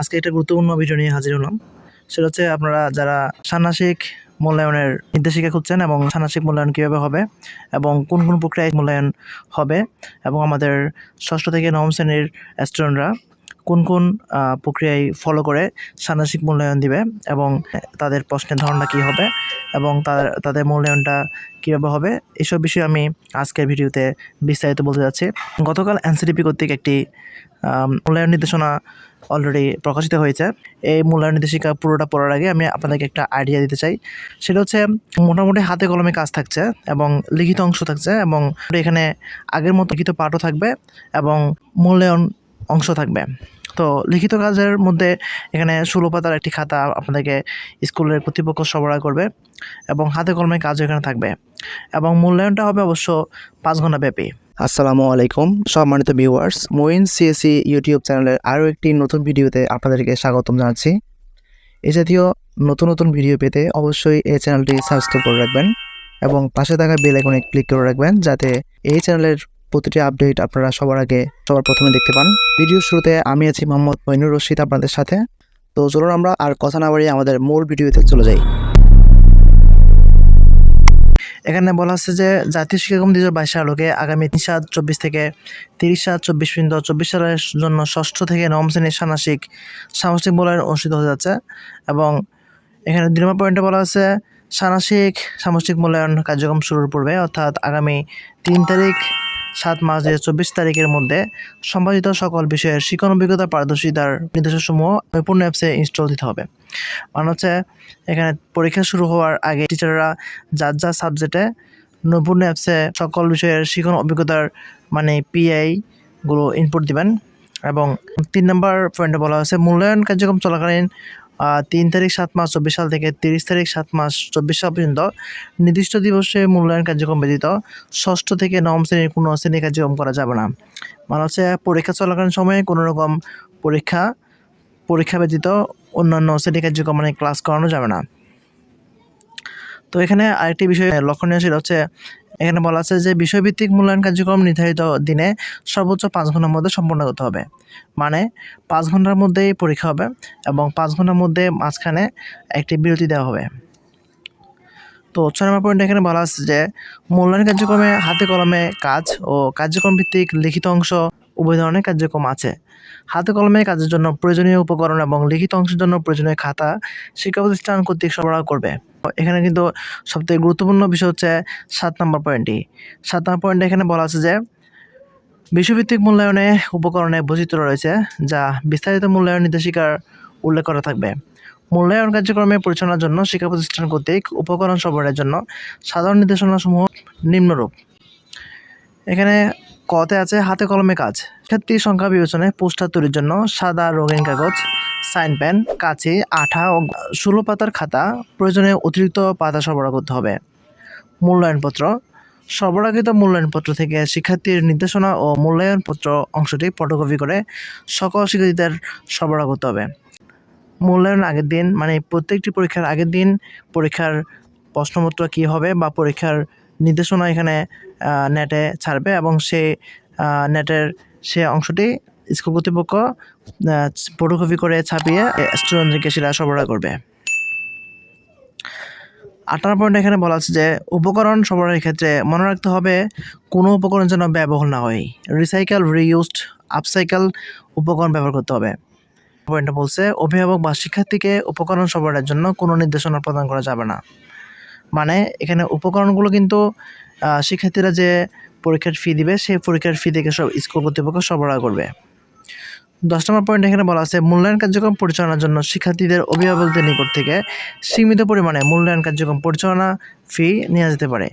আজকে একটা গুরুত্বপূর্ণ ভিডিও নিয়ে হাজির হলাম। সেটা হচ্ছে আপনারা যারা ষান্মাসিক মূল্যায়নের নির্দেশিকা খুঁজছেন এবং ষান্মাসিক মূল্যায়ন কীভাবে হবে এবং কোন কোন প্রক্রিয়ায় মূল্যায়ন হবে এবং আমাদের ষষ্ঠ থেকে নবম শ্রেণির স্টুডেন্টরা কোন কোন প্রক্রিয়ায় ফলো করে ষান্মাসিক মূল্যায়ন দিবে এবং তাদের প্রশ্নের ধরনটা কী হবে এবং তার, তাদের মূল্যায়নটা কীভাবে হবে, এসব বিষয়ে আমি আজকের ভিডিওতে বিস্তারিত বলতে যাচ্ছি। গতকাল এনসিডিপি কর্তৃক একটি মূল্যায়ন নির্দেশনা অলরেডি প্রকাশিত হয়েছে। এই মূল্যায়ন নির্দেশিকা পুরোটা পড়ার আগে আমি আপনাদেরকে একটা আইডিয়া দিতে চাই। সেটা হচ্ছে মোটামুটি হাতে কলমে কাজ থাকছে এবং লিখিত অংশ থাকছে এবং এখানে আগের মতো লিখিত পাঠও থাকবে এবং মূল্যায়ন অংশ থাকবে। তো লিখিত কাজের মধ্যে এখানে ষোলো পাতার একটি খাতা আপনাদেরকে স্কুলের কর্তৃপক্ষ সরবরাহ করবে এবং হাতে কলমে কাজও এখানে থাকবে এবং মূল্যায়নটা হবে অবশ্য পাঁচ ঘণ্টা ব্যাপী। আসসালামু আলাইকুম, সম্মানিত ভিউয়ার্স মোইন সিএসি ইউটিউব চ্যানেলের আরও একটি নতুন ভিডিওতে আপনাদেরকে স্বাগতম জানাচ্ছি। এ জাতীয় নতুন নতুন ভিডিও পেতে অবশ্যই এই চ্যানেলটি সাবস্ক্রাইব করে রাখবেন এবং পাশে থাকা বেল আইকনে ক্লিক করে রাখবেন যাতে এই চ্যানেলের প্রতিটি আপডেট আপনারা সবার আগে, সবার প্রথমে দেখতে পান। ভিডিওর শুরুতে আমি আছি মোহাম্মদ মইনুর রশিদ আপনাদের সাথে। তো চলুন আমরা আর কথা না বাড়িয়ে আমাদের মূল ভিডিওতে চলে যাই। এখানে বলা হচ্ছে যে, জাতীয় শিক্ষাক্রম দুই হাজার বাইশ আলোকে আগামী তিন সাত চব্বিশ থেকে তিরিশ সাত চব্বিশ পর্যন্ত চব্বিশ সালের জন্য ষষ্ঠ থেকে নবম শ্রেণির ষান্মাসিক সামাজিক মূল্যায়ন অনুষ্ঠিত হয়ে যাচ্ছে এবং এখানে দুই নম্বর পয়েন্টে বলা আছে, ষান্মাসিক সামষ্টিক মূল্যায়ন কার্যক্রম শুরুর পূর্বে, অর্থাৎ আগামী তিন তারিখ সাত মার্চ দুই চব্বিশ তারিখের মধ্যে সম্পাদিত সকল বিষয়ের শিক্ষণ, অভিজ্ঞতা, পারদর্শিতার নির্দেশসমূহ নৈপুণ্য অ্যাপসে ইনস্টল দিতে হবে। মানে হচ্ছে, এখানে পরীক্ষা শুরু হওয়ার আগে টিচাররা যার যার সাবজেক্টে নৈপুণ্য অ্যাপসে সকল বিষয়ের শিক্ষণ, অভিজ্ঞতার মানে পিআই গুলো ইনপুট দিবেন এবং তিন নম্বর পয়েন্টে বলা হয়েছে, মূল্যায়ন কার্যক্রম চলাকালীন তিন তারিখ, সাত মাস, চব্বিশ সাল থেকে তিরিশ তারিখ, সাত মাস, চব্বিশ সাল পর্যন্ত নির্দিষ্ট দিবসে মূল্যায়ন কার্যক্রম ব্যতীত ষষ্ঠ থেকে নবম শ্রেণির কোনো শ্রেণি কার্যক্রম করা যাবে না। মানে হচ্ছে পরীক্ষা চলাকালীন সময়ে কোনো রকম পরীক্ষা পরীক্ষা ব্যতীত অন্যান্য শ্রেণি কার্যক্রম মানে ক্লাস করানো যাবে না। তো এখানে আরেকটি বিষয় লক্ষণীয় সেটা হচ্ছে এখানে বলা আছে যে বিষয়ভিত্তিক মূল্যায়ন কার্যক্রম নির্ধারিত দিনে সর্বোচ্চ পাঁচ ঘণ্টার মধ্যে সম্পন্ন করতে হবে। মানে পাঁচ ঘণ্টার মধ্যেই পরীক্ষা হবে এবং পাঁচ ঘণ্টার মধ্যে মাঝখানে একটি বিরতি দেওয়া হবে। তো ছয় নম্বর পয়েন্ট এখানে বলা আছে যে মূল্যায়ন কার্যক্রমে হাতে কলমে কাজ ও কার্যক্রম ভিত্তিক লিখিত অংশ উভয় ধরনের কার্যক্রম আছে। হাতে কলমে কাজের জন্য প্রয়োজনীয় উপকরণ এবং লিখিত অংশের জন্য প্রয়োজনীয় খাতা শিক্ষা প্রতিষ্ঠান কর্তৃক সরবরাহ করবে। এখানে কিন্তু সবথেকে গুরুত্বপূর্ণ বিষয় হচ্ছে সাত নম্বর পয়েন্টটি। সাত নম্বর পয়েন্টে এখানে বলা আছে যে, বিশ্বভিত্তিক মূল্যায়নে উপকরণে বৈচিত্র্য রয়েছে, যা বিস্তারিত মূল্যায়ন নির্দেশিকার উল্লেখ করা থাকবে। মূল্যায়ন কার্যক্রমে পরিচালনার জন্য শিক্ষা প্রতিষ্ঠান কর্তৃক উপকরণ সরবরাহের জন্য সাধারণ নির্দেশনাসমূহ নিম্নরূপ। এখানে কতে আছে হাতে কলমে কাজ। শিক্ষার্থী সংখ্যা বিবেচনায় পোস্টার তৈরির জন্য সাদা রঙিন কাগজ, সাইন পেন, কাঁচি, আঠা ও ষোলো পাতার খাতা প্রয়োজনে অতিরিক্ত পাতা সরবরাহ করতে হবে। মূল্যায়নপত্র। সরবরাহকৃত মূল্যায়নপত্র থেকে শিক্ষার্থীর নির্দেশনা ও মূল্যায়নপত্র অংশটি ফটোকপি করে সকল শিক্ষার্থীদের সরবরাহ করতে হবে। মূল্যায়ন আগের দিন মানে প্রত্যেকটি পরীক্ষার আগের দিন পরীক্ষার প্রশ্নপত্র কী হবে বা পরীক্ষার নির্দেশনা এখানে নেটে ছাড়বে এবং আহ, নেটের সে অংশটি স্কুল কর্তৃপক্ষ ফটোকপি করে ছাপিয়ে স্টুডেন্টদেরকে সেটা সরবরাহ করবে। আট পয়েন্ট এখানে বলা আছে যে উপকরণ সরবরাহের ক্ষেত্রে মনে রাখতে হবে কোনো উপকরণ যেন ব্যবহার না হয়। রিসাইকেল রিইউজড আপসাইকেল উপকরণ ব্যবহার করতে হবে। পয়েন্টটা বলছে অভিভাবক বা শিক্ষার্থীকে উপকরণ সরবরাহের জন্য কোনো নির্দেশনা প্রদান করা যাবে না। মানে এখানে উপকরণগুলো কিন্তু শিক্ষার্থীরা যে পরীক্ষার ফি দিবে, সেই পরীক্ষার ফি থেকে সব স্কুল কর্তৃপক্ষ সরবরাহ করবে। দশ নম্বর পয়েন্ট এখানে বলা আছে, মূল্যায়ন কার্যক্রম পরিচালনার জন্য শিক্ষার্থীদের অভিভাবকদের নিকট থেকে সীমিত পরিমাণে মূল্যায়ন কার্যক্রম পরিচালনা ফি নেওয়া যেতে পারে।